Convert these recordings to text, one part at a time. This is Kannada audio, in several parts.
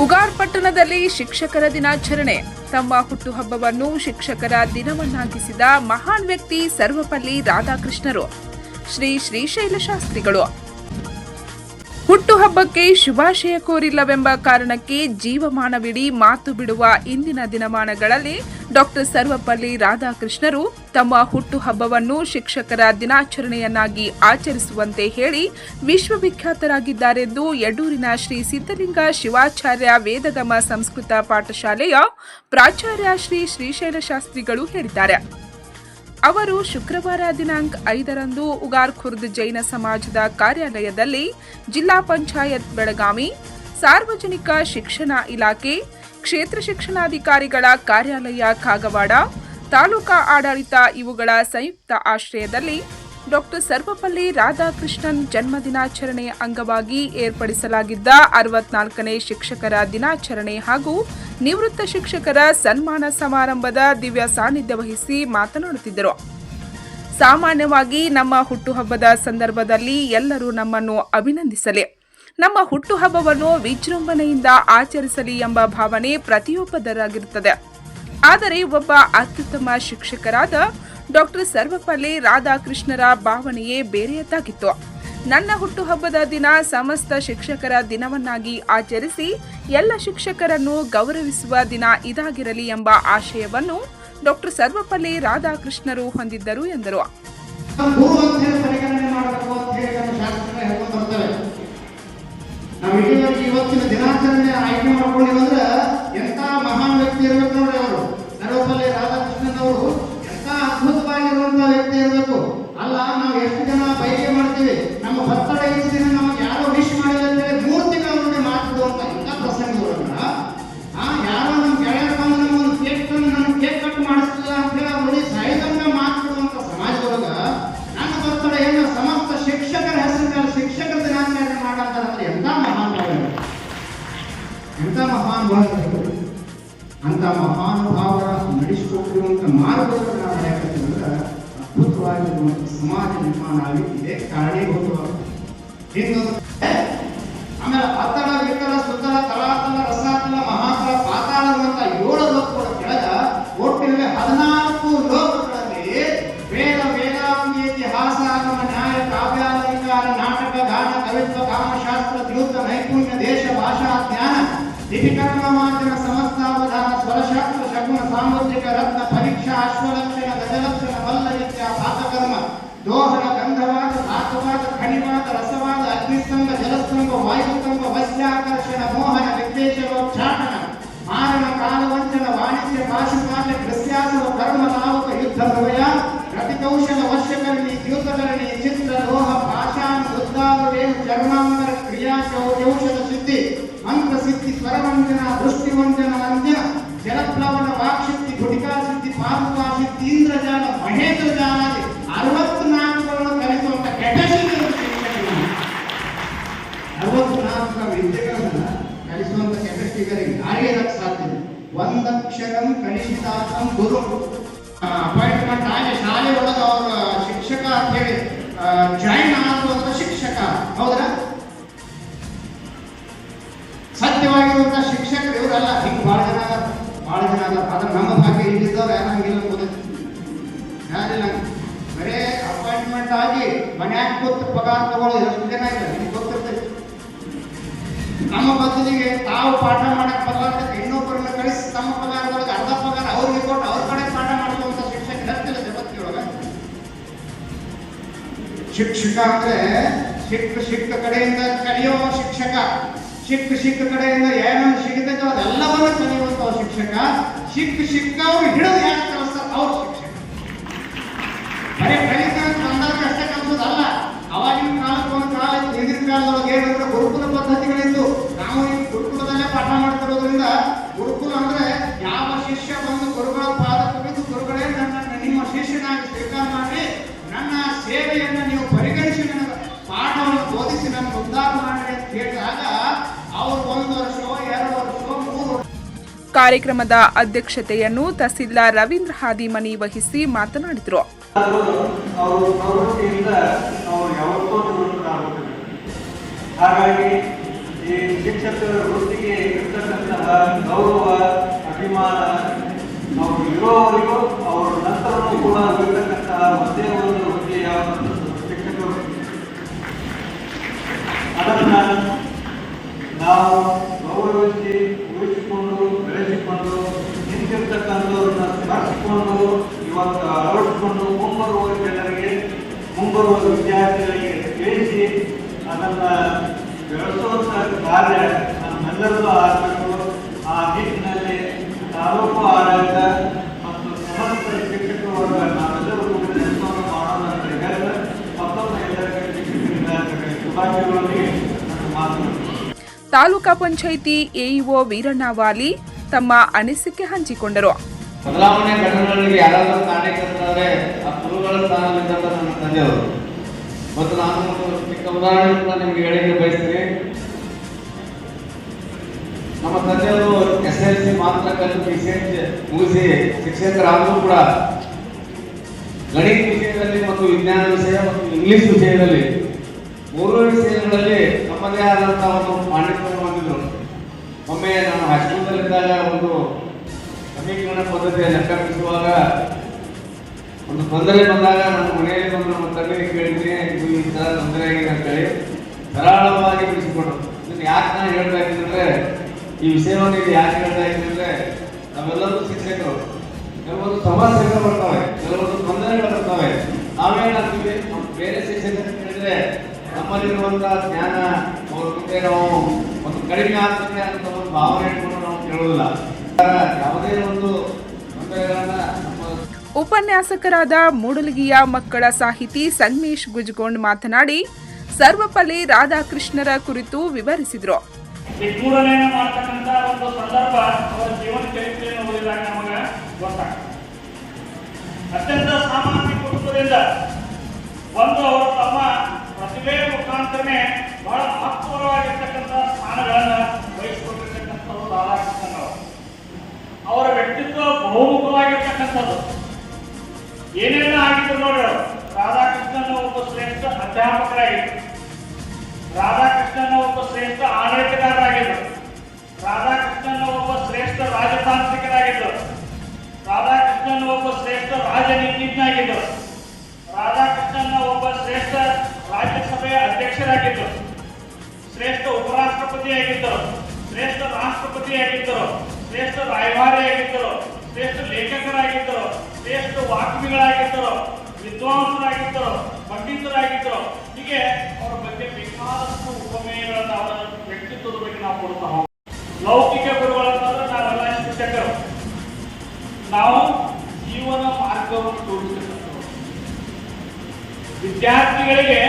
ಉಗಾರ್ ಪಟ್ಟಣದಲ್ಲಿ ಶಿಕ್ಷಕರ ದಿನಾಚರಣೆ. ತಮ್ಮ ಹುಟ್ಟುಹಬ್ಬವನ್ನು ಶಿಕ್ಷಕರ ದಿನವನ್ನಾಗಿಸಿದ ಮಹಾನ್ ವ್ಯಕ್ತಿ ಸರ್ವಪಲ್ಲಿ ರಾಧಾಕೃಷ್ಣರು. ಶ್ರೀ ಶ್ರೀಶೈಲ ಶಾಸ್ತ್ರಿಗಳು. ಹುಟ್ಟುಹಬ್ಬಕ್ಕೆ ಶುಭಾಶಯ ಕೋರಿಲ್ಲವೆಂಬ ಕಾರಣಕ್ಕೆ ಜೀವಮಾನವಿಡೀ ಮಾತು ಬಿಡುವ ಇಂದಿನ ದಿನಮಾನಗಳಲ್ಲಿ ಡಾಕ್ಟರ್ ಸರ್ವಪಲ್ಲಿ ರಾಧಾಕೃಷ್ಣರು ತಮ್ಮ ಹುಟ್ಟುಹಬ್ಬವನ್ನು ಶಿಕ್ಷಕರ ದಿನಾಚರಣೆಯನ್ನಾಗಿ ಆಚರಿಸುವಂತೆ ಹೇಳಿ ವಿಶ್ವವಿಖ್ಯಾತರಾಗಿದ್ದಾರೆಂದು ಯಡೂರಿನ ಶ್ರೀ ಸಿದ್ದಲಿಂಗ ಶಿವಾಚಾರ್ಯ ವೇದಗಮ ಸಂಸ್ಕೃತ ಪಾಠಶಾಲೆಯ ಪ್ರಾಚಾರ್ಯ ಶ್ರೀ ಶ್ರೀಶೈಲಶಾಸ್ತ್ರಿಗಳು ಹೇಳಿದ್ದಾರೆ. ಅವರು ಶುಕ್ರವಾರ ದಿನಾಂಕ ಐದರಂದು ಉಗಾರ್ ಖುರ್ದ್ ಜೈನ ಸಮಾಜದ ಕಾರ್ಯಾಲಯದಲ್ಲಿ ಜಿಲ್ಲಾ ಪಂಚಾಯತ್ ಬೆಳಗಾವಿ, ಸಾರ್ವಜನಿಕ ಶಿಕ್ಷಣ ಇಲಾಖೆ, ಕ್ಷೇತ್ರ ಶಿಕ್ಷಣಾಧಿಕಾರಿಗಳ ಕಾರ್ಯಾಲಯ ಕಾಗವಾಡ ತಾಲೂಕಾ ಆಡಳಿತ ಇವುಗಳ ಸಂಯುಕ್ತ ಆಶ್ರಯದಲ್ಲಿ ಡಾಕ್ಟರ್ ಸರ್ವಪಲ್ಲಿ ರಾಧಾಕೃಷ್ಣನ್ ಜನ್ಮ ದಿನಾಚರಣೆಯ ಅಂಗವಾಗಿ ಏರ್ಪಡಿಸಲಾಗಿದ್ದ ಅರವತ್ನಾಲ್ಕನೇ ಶಿಕ್ಷಕರ ದಿನಾಚರಣೆ ಹಾಗೂ ನಿವೃತ್ತ ಶಿಕ್ಷಕರ ಸನ್ಮಾನ ಸಮಾರಂಭದ ದಿವ್ಯ ಸಾನ್ನಿಧ್ಯ ವಹಿಸಿ ಮಾತನಾಡುತ್ತಿದ್ದರು. ಸಾಮಾನ್ಯವಾಗಿ ನಮ್ಮ ಹುಟ್ಟುಹಬ್ಬದ ಸಂದರ್ಭದಲ್ಲಿ ಎಲ್ಲರೂ ನಮ್ಮನ್ನು ಅಭಿನಂದಿಸಲಿ. ನಮ್ಮ ಹುಟ್ಟುಹಬ್ಬವನ್ನು ವಿಜೃಂಭಣೆಯಿಂದ ಆಚರಿಸಲಿ ಎಂಬ ಭಾವನೆ ಪ್ರತಿಯೊಬ್ಬದರಾಗಿರುತ್ತದೆ ಆದರೆ ಒಬ್ಬ ಅತ್ಯುತ್ತಮ ಶಿಕ್ಷಕರಾದ ಡಾಕ್ಟರ್ ಸರ್ವಪಲ್ಲಿ ರಾಧಾಕೃಷ್ಣರ ಭಾವನೆಯೇ ಬೇರೆಯದ್ದಾಗಿತ್ತು. ನನ್ನ ಹುಟ್ಟುಹಬ್ಬದ ದಿನ ಸಮಸ್ತ ಶಿಕ್ಷಕರ ದಿನವನ್ನಾಗಿ ಆಚರಿಸಿ ಎಲ್ಲ ಶಿಕ್ಷಕರನ್ನು ಗೌರವಿಸುವ ದಿನ ಇದಾಗಿರಲಿ ಎಂಬ ಆಶಯವನ್ನು ಡಾಕ್ಟರ್ ಸರ್ವಪಲ್ಲಿ ರಾಧಾಕೃಷ್ಣರು ಹೊಂದಿದ್ದರು ಎಂದರು. ಅಂತ ಮಹಾನುಭಾವರ ನಡೆಸಿಕೊಟ್ಟಿರುವಂತಹ ಮಾರ್ಗವನ್ನು ನಾವು ಯಾಕಂತಂದ್ರೆ ಅದ್ಭುತವಾಗಿರುವಂತ ಸಮಾಜ ನಿರ್ಮಾಣ ಆಗಿ ಇದೆ ಕಾರಣೀಭೂತವಾಗಿದೆ పరిణామాంతర సంస్థాపన స్వరశాస్త్ర శకున సామర్థ్యక రత్న పరీక్ష అశ్వలక్షణ గజలక్షణ వల్లవిద్య పాతకర్మ దోహన గంధవాద ధాతువాత ఖనివాత రసవాద అగ్నిస్తంభ జలస్తంభ వాయుస్తంభ వశ్యాకర్షణ మోహన విద్వేషలోక్షాటన మారణ కాలవంచన వాణిజ్య పాశుపాత కృష్యాసుల కర్మ నావక యుద్ధ హృదయ ప్రతి కౌశల వశ ಸಿದ್ಧಿ ಸ್ವರವಂಜನ ದೃಷ್ಟಿವಂಜನ ವಂಜನ ಜಲಪ್ಲವನ, ವಾಕ್ಶಕ್ತಿ ಗುಡಿಕಾ ಸಿದ್ಧಿ ಪಾದುಕಾ ಸಿದ್ಧಿ ಇಂದ್ರಜಾಲ ಮಹೇಂದ್ರ ಅರವತ್ನಾಲ್ಕರನ್ನು ಕಲಿಸುವಂತ ಕೆಪಾಸಿಟಿ ಅರವತ್ನಾಲ್ಕು ವಿದ್ಯೆಗಳನ್ನ ಕಲಿಸುವಂತ ಯಾರಿಗೆ ಇದಕ್ಕೆ ಸಾಧ್ಯ ಒಂದಕ್ಷರಂ ಕಲಿಸಿದಾತಂ ಗುರು. ಅಪಾಯಿಂಟ್ಮೆಂಟ್ ಆಗಿ ಶಾಲೆ ಒಳಗೆ ಅವ್ರ ಶಿಕ್ಷಕ ಅಂತ ಹೇಳಿ ಜಾಯಿನ್ ಆಗುವಂತ ಶಿಕ್ಷಕ. ಹೌದಾ? ಸತ್ಯವಾಗಿರುವಂತ ಶಿಕ್ಷಕರು ಇವರಲ್ಲ ಹಿಂಗ್ ಬಹಳ ಜನ ಬಹಳ ಜನ ಅದಾರ. ಆದ್ರೆ ನಮ್ಮ ಭಾಗ್ಯ ಇಲ್ಲಿದ್ದವ್ರು ಯಾರು ಹಂಗಿಲ್ಲ ಯಾರಿಲ್ಲ? ಬರೇ ಅಪಾಯಿಂಟ್ಮೆಂಟ್ ಆಗಿ ಮನ್ಯಾಗ ಕೂತು ಪಗಾರ ತಗೊಳ್ಳೋ ಎಷ್ಟು ಜನ ಇಲ್ಲ, ನಿಮ್ಗೆ ನಮ್ಮ ಬದಲಿಗೆ ತಾವು ಪಾಠ ಮಾಡಕ್ ಬರಲಾರ್ದಕ್ಕೆ ಇನ್ನೊಬ್ಬರನ್ನ ಕಳಿಸಿ ತಮ್ಮ ಪಗಾರದೊಳಗೆ ಅರ್ಧ ಪಗಾರ ಅವ್ರಿಗೆ ಕೊಟ್ಟು ಅವ್ರ ಕಡೆ ಪಾಠ ಮಾಡುವಂತ ಶಿಕ್ಷಕ ಇರ್ತಿಲ್ಲ ಜಗತ್ತಿನೊಳಗೆ ಶಿಕ್ಷಕ ಅಂದ್ರೆ ಶಿಕ್ಷ ಶಿಕ್ಷ ಕಡೆಯಿಂದ ಕಲಿಯೋ ಶಿಕ್ಷಕ. ಸಿಕ್ಕ ಸಿಕ್ಕ ಕಡೆಯಿಂದ ಏನೇನು ಸಿಗುತ್ತೆ ಅದೆಲ್ಲವನ್ನು ಕಲಿಯುವಂತಹ ಶಿಕ್ಷಕ ಸಿಕ್ಕ ಸಿಕ್ಕವ್ರು ಹಿಡಿದು ಯಾರು ಕಲಿಸ್ತಾರೆ? ಅವ್ರ ಶಿಕ್ಷಕ. ಬರೀ ಕಲಿತ ಬಂದಾಗ ಅಷ್ಟೇ ಕಲಿಸೋದಲ್ಲ. ಅವಾಗಿನ ಕಾಲಕ್ಕೆ ಕಾಲ ಹಿಂದಿನ ಕಾಲದೊಳಗೆ ಏನಂದ್ರೆ ಗುರುಕುಲ ಪದ್ಧತಿಗಳಿದ್ದು, ನಾವು ಈ ಗುರುಕುಲದಲ್ಲೇ ಪಾಠ ಮಾಡ್ತಿರೋದ್ರಿಂದ ಗುರುಕುಲ ಅಂದ್ರೆ ಯಾವ ಶಿಷ್ಯ ಬಂದು ಕಾರ್ಯಕ್ರಮದ ಅಧ್ಯಕ್ಷತೆಯನ್ನು ತಹಸೀಲ್ದಾರ್ ರವೀಂದ್ರ ಹಾದಿಮನಿ ವಹಿಸಿ ಮಾತನಾಡಿದರು. ಹಾಗಾಗಿ ಈ ಶಿಕ್ಷಕರ ವೃತ್ತಿಗೆ ಇರ್ತಕ್ಕಂತಹ ಗೌರವ, ಅಭಿಮಾನ, ನಾವು ಇರುವವರಿಗೂ ಅವರ ನಂತರವೂ ಕೂಡ ಇರತಕ್ಕಂತಹ ಒಂದೇ ಒಂದು ವೃತ್ತಿ ಯಾವುದು ಶಿಕ್ಷಕರು. ಅದನ್ನು ನಾವು ವಿದ್ಯಾರ್ಥಿಗಳಿಗೆ ತಿಳಿಸಿ ಅದನ್ನ ಬೆಳೆಸುವಂತ ಕಾರ್ಯ ನಮ್ಮೆಲ್ಲರದ್ದು ಆಗಬೇಕು ಆ ನಿಟ್ಟಿನಲ್ಲಿ ತಾಲೂಕು ಆಡಳಿತ ಮತ್ತು ಸಮಸ್ತ ಶಿಕ್ಷಕ ವರ್ಗ ನಾವೆಲ್ಲರೂ ಕೂಡ ಕೆಲಸವನ್ನು ಮಾಡೋಣ ಅಂತ ಹೇಳಿದ್ರೆ ಮತ್ತೊಮ್ಮೆ ಎಲ್ಲರಿಗೆ ಶುಭಾಶಯಗಳೊಂದಿಗೆ ತಾಲೂಕಾ ಪಂಚಾಯಿತಿ ಎಇಒ ವೀರಣ್ಣ ವಾಲಿ ತಮ್ಮ ಅನಿಸಿಕೆ ಹಂಚಿಕೊಂಡರು. ಬದಲಾವಣೆ ಘಟನೆಗಳಿಗೆ ಯಾರಾದರೂ ಕಾರಣೀಕರ್ತರಾದರೆ ಆ ಗುರುಗಳ ಸ್ಥಾನದಲ್ಲಿದ್ದಂಥ ನನ್ನ ತಂದೆಯವರು. ಮತ್ತು ನಾನು ಚಿಕ್ಕ ಕೂಡ ನಿಮಗೆ ಹೇಳಿಕೆ ಬಯಸ್ತೀನಿ. ನಮ್ಮ ತಂದೆಯವರು ಎಸ್ ಎಲ್ ಸಿ ಮಾತ್ರ ಕಲಿತು ಮುಗಿಸಿ ಶಿಕ್ಷಕರಾದರೂ ಕೂಡ ಗಣಿತ ವಿಷಯದಲ್ಲಿ ಮತ್ತು ವಿಜ್ಞಾನ ವಿಷಯ ಮತ್ತು ಇಂಗ್ಲಿಷ್ ವಿಷಯದಲ್ಲಿ ಮೂರು ವಿಷಯಗಳಲ್ಲಿ ನಮ್ಮದೇ ಆದಂತಹ ಒಂದು ಪಾಂಡಿತ್ಯವನ್ನು ಹೊಂದಿದ್ರು. ಒಮ್ಮೆ ನಾನು ಹೈಸ್ಕೂಲ್ನಲ್ಲಿದ್ದಾಗ ಒಂದು ಸಮೀಕರಣ ಪದ್ಧತಿಯ ಲೆಕ್ಕ ಬಿಡಿಸುವಾಗ ಒಂದು ತೊಂದರೆ ಬಂದಾಗ ನಮ್ಮ ಮನೆಯಲ್ಲಿ ಬಂದು ನಮ್ಮ ತಂದೆಗೆ ಕೇಳಿದ್ರೆ ಈ ಥರ ತೊಂದರೆ ಆಗಿದೆ ಅಂತೇಳಿ ಸರಳವಾಗಿ ಬಿಡಿಸಿಕೊಟ್ರು ಇದನ್ನು ಯಾಕೆ ನಾನು ಹೇಳ್ತಾ ಇದ್ದೀನಿ ಅಂದರೆ ಈ ವಿಷಯವನ್ನು ಇದು ಯಾಕೆ ಹೇಳ್ತಾ ಇದ್ದೀನಿ ಅಂದ್ರೆ ನಾವೆಲ್ಲರೂ ಶಿಕ್ಷಕರು. ಕೆಲವೊಂದು ಸಮಸ್ಯೆಗಳು ಬರ್ತವೆ, ಕೆಲವೊಂದು ತೊಂದರೆಗಳು ಬರ್ತವೆ. ನಾವೇನಾಗ್ತೀವಿ ನಮ್ಮ ಬೇರೆ ಶಿಕ್ಷಕರು ಕೇಳಿದ್ರೆ ನಮ್ಮಲ್ಲಿರುವಂತಹ ಜ್ಞಾನ ಅವ್ರ ಮುಂದೆ ನಾವು ಒಂದು ಕಡಿಮೆ ಆಗ್ತದೆ ಅಂತ ಒಂದು ಭಾವನೆ ಇಟ್ಕೊಂಡು ನಾವು ಕೇಳೋದಿಲ್ಲ. ಯಾವುದೇ ಒಂದು ಉಪನ್ಯಾಸಕರಾದ ಮೂಡಲಗಿಯ ಮಕ್ಕಳ ಸಾಹಿತಿ ಸಂಗಮೇಶ್ ಗುಜಗೋಂಡ್ ಮಾತನಾಡಿ ಸರ್ವಪಲ್ಲಿ ರಾಧಾಕೃಷ್ಣರ ಕುರಿತು ವಿವರಿಸಿದರು. ಅತ್ಯಂತ ಸಾಮಾನ್ಯ ಕುಟುಂಬದಿಂದ ಒಂದು ಅವರ ತಮ್ಮ ಪ್ರತಿಭೆ ಮುಖಾಂತರನೇ ಬಹಳ ಮಹತ್ವವಾಗಿರ್ತಕ್ಕಂಥ ಸ್ಥಾನಗಳನ್ನು ವಹಿಸಿಕೊಂಡಿರ್ತಕ್ಕಂಥವ್ರು ರಾಧಾಕೃಷ್ಣನ್ ಅವರು ಅವರ ವ್ಯಕ್ತಿತ್ವ ಬಹುಮುಖವಾಗಿರ್ತಕ್ಕಂಥದ್ದು. ಏನೆಲ್ಲ ಆಗಿತ್ತು ನೋಡಿ? ರಾಧಾಕೃಷ್ಣನ್ ಒಬ್ಬ ಶ್ರೇಷ್ಠ ಅಧ್ಯಾಪಕರಾಗಿದ್ದರು ರಾಧಾಕೃಷ್ಣನ ಒಬ್ಬ ಶ್ರೇಷ್ಠ ಆಡಳಿತಗಾರರಾಗಿದ್ದರು ವಿದ್ವಾಂಸರಾಗಿದ್ದರು, ಪಂಡಿತರಾಗಿದ್ದರು. ಹೀಗೆ ಅವರ ಬಗ್ಗೆ ಬೇಕಾದಷ್ಟು ಉಪಮೇಯಗಳನ್ನು ಅವರ ವ್ಯಕ್ತಿತ್ವದ ಬಗ್ಗೆ ನಾವು ಕೊಡ್ತಾ ಲೌಕಿಕ ಗುರುಗಳಂತಂದ್ರೆ ನಾವೆಲ್ಲ ಶಿಕ್ಷಕರು. ನಾವು ಜೀವನ ಮಾರ್ಗವನ್ನು ತೋರಿಸ್ತಕ್ಕಂಥವ್ರು. ವಿದ್ಯಾರ್ಥಿಗಳಿಗೆ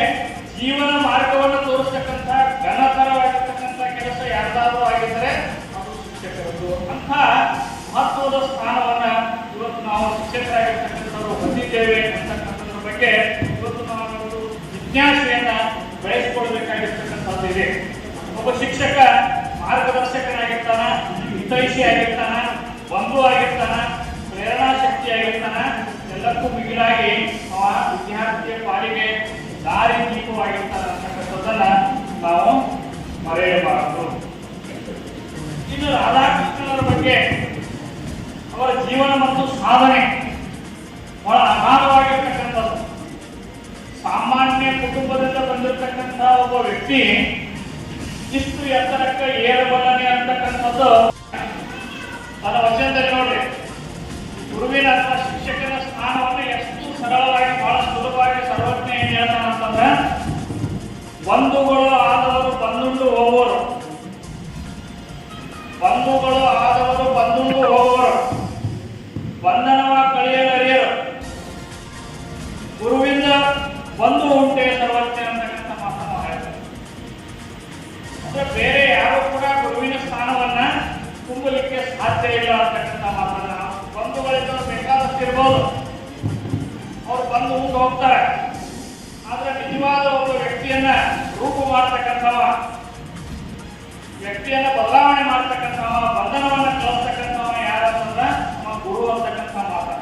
ಜೀವನ ಮಾರ್ಗವನ್ನು ತೋರಿಸ್ತಕ್ಕಂಥ ಘನತರವಾಗಿರ್ತಕ್ಕಂಥ ಕೆಲಸ ಯಾರ್ದಾದ್ರೂ ಆಗಿದ್ದರೆ ಅದು ಶಿಕ್ಷಕರದ್ದು. ಅಂತ ಮಹತ್ವದ ಸ್ಥಾನವನ್ನ ಇವತ್ತು ನಾವು ಶಿಕ್ಷಕರಾಗಿರ್ತಕ್ಕಂಥವ್ರು ಹೊಂದಿದ್ದೇವೆ ಅಂತಕ್ಕಂಥದ್ರ ಬಗ್ಗೆ ಇವತ್ತು ನಾವು ಜಿಜ್ಞಾಸೆಯನ್ನ ಬೆಳೆಸಿಕೊಳ್ಬೇಕಾಗಿರ್ತಕ್ಕಂಥದ್ದು ಇದೆ. ಒಬ್ಬ ಶಿಕ್ಷಕ ಮಾರ್ಗದರ್ಶಕನಾಗಿರ್ತಾನ, ಹಿತೈಷಿ ಆಗಿರ್ತಾನ, ಬಂಧು ಆಗಿರ್ತಾನ, ಪ್ರೇರಣಾ ಶಕ್ತಿ ಆಗಿರ್ತಾನ, ಎಲ್ಲಕ್ಕೂ ಮಿಗಿಲಾಗಿ ಅವ ವಿದ್ಯಾರ್ಥಿಯ ಪಾಲಿಗೆ ದಾರಿ ದೀಪವಾಗಿರ್ತಾನ ಅಂತಕ್ಕಂಥದ್ದನ್ನ ನಾವು ಮರೆಯಬಾರದು. ಇನ್ನು ರಾಧಾಕೃಷ್ಣನ ಬಗ್ಗೆ ಅವರ ಜೀವನ ಮತ್ತು ಸಾಧನೆ ಬಹಳ ಅಗಾಧವಾಗಿರ್ತಕ್ಕಂಥದ್ದು ಸಾಮಾನ್ಯ ಕುಟುಂಬದಿಂದ ಬಂದಿರತಕ್ಕಂತಹ ಒಬ್ಬ ವ್ಯಕ್ತಿ ಇಷ್ಟು ಎತ್ತರಕ್ಕೆ ಏರಬಲ್ಲನೆ ಅಂತಕ್ಕಂಥದ್ದು. ಅದ ವಚನದಲ್ಲಿ ನೋಡ್ರಿ, ಗುರುವಿನ ಅಥವಾ ಶಿಕ್ಷಕನ ಸ್ಥಾನವನ್ನು ಎಷ್ಟು ಸರಳವಾಗಿ, ಬಹಳ ಸುಲಭವಾಗಿ ಸರ್ವಜ್ಞ ಏನು ಹೇಳ್ತಾನ ಅಂತಂದ್ರೆ, ಬಂಧುಗಳು ಆದವರು ಬಂದುಂಡು ಹೋಗೋರು ಬಂಧುಗಳು ಆದವರು ಬಂದುಂಡು ಹೋಗುವರು. ಬಂಧು ಉಂಟೆ ತರುವಂತೆ ಅಂತಕ್ಕಂಥ ಮಾತನ್ನು ಅಂದ್ರೆ ಬೇರೆ ಯಾರು ಕೂಡ ಗುರುವಿನ ಸ್ಥಾನವನ್ನ ತುಂಬಲಿಕ್ಕೆ ಸಾಧ್ಯ ಇಲ್ಲ ಅಂತಕ್ಕಂಥ ಮಾತನ್ನ ಬಂಧುಗಳಿಂದ ಬೇಕಾದಷ್ಟಿರ್ಬೋದು. ಅವ್ರು ಬಂದು ಮುಂದೆ ಹೋಗ್ತಾರೆ. ಆದ್ರೆ ನಿಜವಾದ ಒಬ್ಬ ವ್ಯಕ್ತಿಯನ್ನ ರೂಪ ಮಾಡ್ತಕ್ಕಂಥವ, ವ್ಯಕ್ತಿಯನ್ನ ಬದಲಾವಣೆ ಮಾಡ್ತಕ್ಕಂಥವ, ಬಂಧನವನ್ನ ಕಳಿಸ್ತಕ್ಕಂಥವ ಯಾರಂತಂದ್ರೆ ನಮ್ಮ ಗುರು ಅಂತಕ್ಕಂಥ ಮಾತಾಡ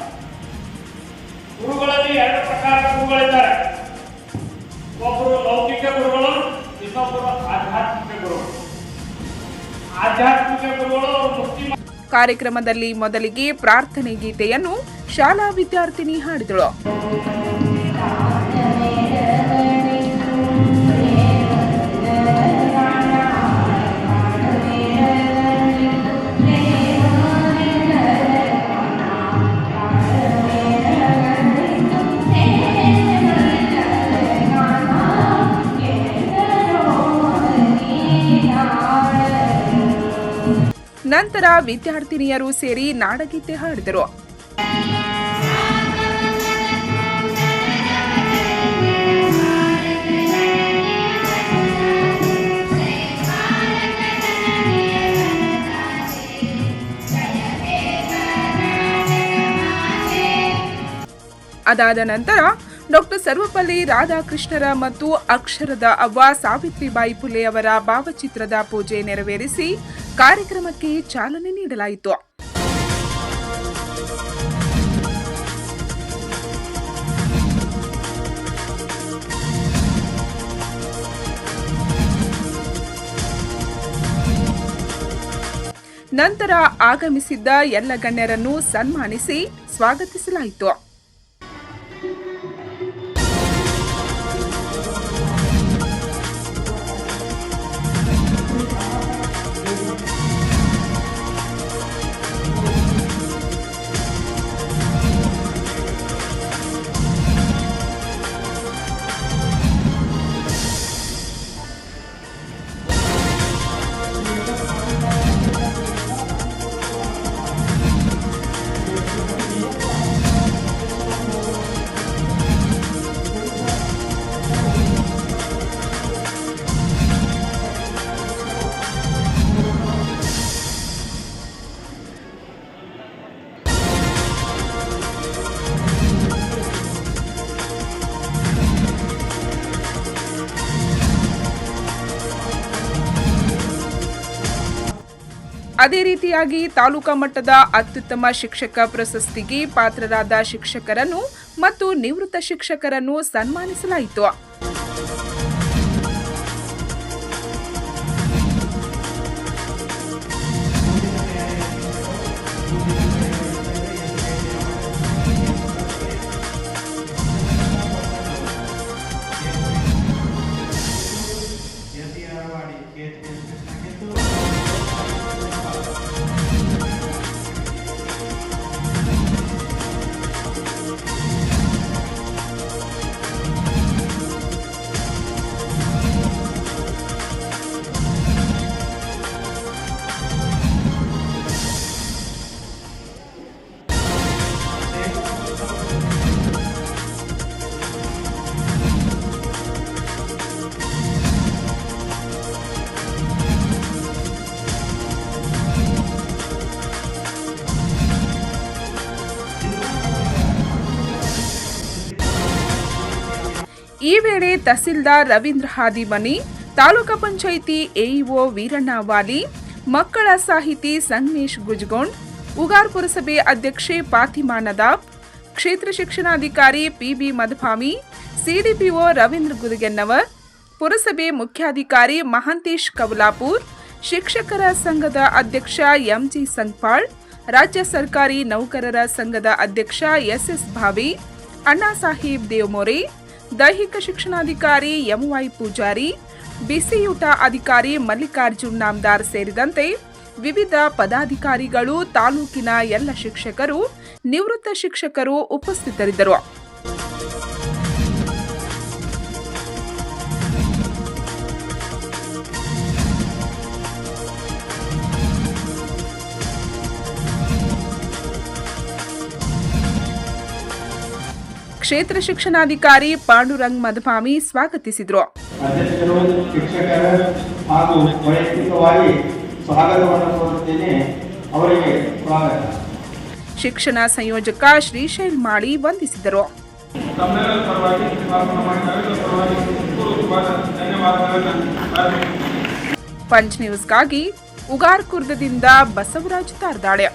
ಗುರುಗಳಲ್ಲಿ ಎರಡು ಪ್ರಕಾರದ ಗುರುಗಳಿದ್ದಾರೆ. ಕಾರ್ಯಕ್ರಮದಲ್ಲಿ ಮೊದಲಿಗೆ ಪ್ರಾರ್ಥನೆ ಗೀತೆಯನ್ನು ಶಾಲಾ ವಿದ್ಯಾರ್ಥಿನಿ ಹಾಡಿದಳು. ನಂತರ ವಿದ್ಯಾರ್ಥಿನಿಯರು ಸೇರಿ ನಾಡಗೀತೆ ಹಾಡಿದರು. ಅದಾದ ನಂತರ ಡಾಕ್ಟರ್ ಸರ್ವಪಲ್ಲಿ ರಾಧಾಕೃಷ್ಣರ ಮತ್ತು ಅಕ್ಷರದ ಅವ್ವ ಸಾವಿತ್ರಿಬಾಯಿ ಫುಲೆ ಅವರ ಭಾವಚಿತ್ರದ ಪೂಜೆ ನೆರವೇರಿಸಿ ಕಾರ್ಯಕ್ರಮಕ್ಕೆ ಚಾಲನೆ ನೀಡಲಾಯಿತು. ನಂತರ ಆಗಮಿಸಿದ್ದ ಎಲ್ಲ ಗಣ್ಯರನ್ನು ಸನ್ಮಾನಿಸಿ ಸ್ವಾಗತಿಸಲಾಯಿತು. ಅದೇ ರೀತಿಯಾಗಿ ತಾಲೂಕಾ ಮಟ್ಟದ ಅತ್ಯುತ್ತಮ ಶಿಕ್ಷಕ ಪ್ರಶಸ್ತಿಗೆ ಪಾತ್ರರಾದ ಶಿಕ್ಷಕರನ್ನು ಮತ್ತು ನಿವೃತ್ತ ಶಿಕ್ಷಕರನ್ನು ಸನ್ಮಾನಿಸಲಾಯಿತು. ಈ ವೇಳೆ ತಹಸೀಲ್ದಾರ್ ರವೀಂದ್ರ ಹಾದಿಮನಿ ತಾಲೂಕಾ ಪಂಚಾಯಿತಿ ಎಇಒ ವೀರಣ್ಣ ವಾಲಿ, ಮಕ್ಕಳ ಸಾಹಿತಿ ಸಂಗಮೇಶ್ ಗುಜ್ಗೊಂಡ್, ಉಗಾರ್ ಪುರಸಭೆ ಅಧ್ಯಕ್ಷೆ ಪಾತಿಮಾ ನದಾಬ್, ಕ್ಷೇತ್ರ ಶಿಕ್ಷಣಾಧಿಕಾರಿ ಪಿಬಿ ಮಧುಭಾಮಿ ಸಿಡಿಪಿಒ ರವೀಂದ್ರ ಗುರುಗೆನ್ನವರ್, ಪುರಸಭೆ ಮುಖ್ಯಾಧಿಕಾರಿ ಮಹಾಂತೇಶ್ ಕವಲಾಪುರ್ ಶಿಕ್ಷಕರ ಸಂಘದ ಅಧ್ಯಕ್ಷ ಎಂಜಿ ಸಂಗ್ಪಾಳ್, ರಾಜ್ಯ ಸರ್ಕಾರಿ ನೌಕರರ ಸಂಘದ ಅಧ್ಯಕ್ಷ ಎಸ್ಎಸ್ ಭಾವಿ, ಅಣ್ಣಾ ಸಾಹೇಬ್ ದೇವಮೊರೆ ದೈಹಿಕ ಶಿಕ್ಷಣಾಧಿಕಾರಿ ಎಂವೈ ಪೂಜಾರಿ, ಬಿಸಿಯೂಟ ಅಧಿಕಾರಿ ಮಲ್ಲಿಕಾರ್ಜುನ್ ನಾಮದಾರ್ ಸೇರಿದಂತೆ ವಿವಿಧ ಪದಾಧಿಕಾರಿಗಳು, ತಾಲೂಕಿನ ಎಲ್ಲ ಶಿಕ್ಷಕರು, ನಿವೃತ್ತ ಶಿಕ್ಷಕರು ಉಪಸ್ಥಿತರಿದ್ದರು. ಕ್ಷೇತ್ರ ಶಿಕ್ಷಣಾಧಿಕಾರಿ ಪಾಂಡುರಂಗ್ ಮಧುಪಾಮಿ ಸ್ವಾಗತಿಸಿದರು. ಅಧ್ಯಕ್ಷರು ಶಿಕ್ಷಕರ ಹಾಗೂ ವೈಯಕ್ತಿಕವಾಗಿ ಸ್ವಾಗತವನ್ನು ಕೋರುತ್ತೇನೆ. ಅವರಿಗೆ ಸ್ವಾಗತ. ಶಿಕ್ಷಣ ಸಂಯೋಜಕ ಶ್ರೀಶೈಲ್ ಮಾಳಿ ವಂದಿಸಿದರು. ಪಂಚ್ ನ್ಯೂಸ್ಗಾಗಿ ಉಗಾರ್ ಕುರ್ದದಿಂದ ಬಸವರಾಜ್ ತಾರ್ದಾಳೆ.